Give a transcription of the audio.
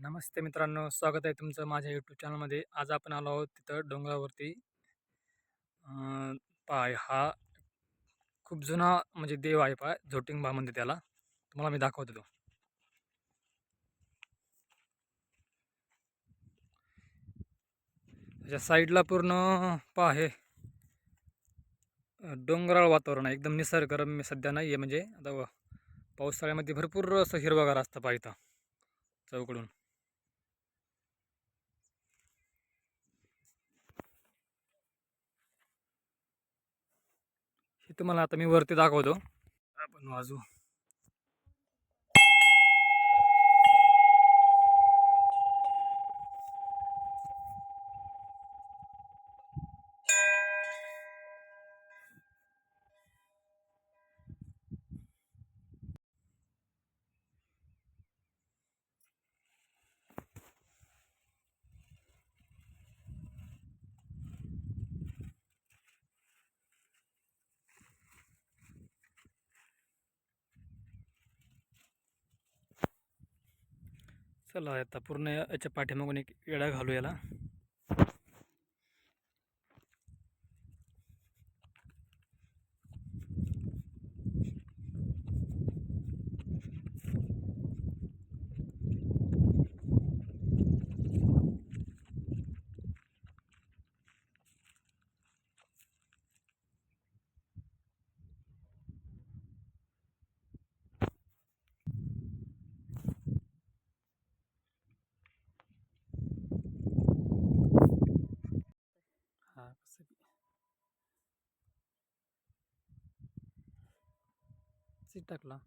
नमस्ते मित्रांनो स्वागत आहे तुमचं माझ्या यूट्यूब चॅनलमध्ये आज आपण आलो आहोत तिथं डोंगरावरती. पाय हा खूप जुना म्हणजे देव आहे पाय झोटिंगबा म्हणते त्याला. तुम्हाला मी दाखवतो तो. त्याच्या साईडला पूर्ण पा हे डोंगराळ वातावरण आहे. एकदम निसर्गरम्य सध्या नाही आहे म्हणजे. आता पावसाळ्यामध्ये भरपूर असं हिरवागार असतं पा इथं चौकडून. हे तुम्हाला आता मी वरती दाखवतो. आपण वाजू. चला आता पूर्ण याच्या पाठीमागून एक वेळा घालू याला. சீதாக்கலாம்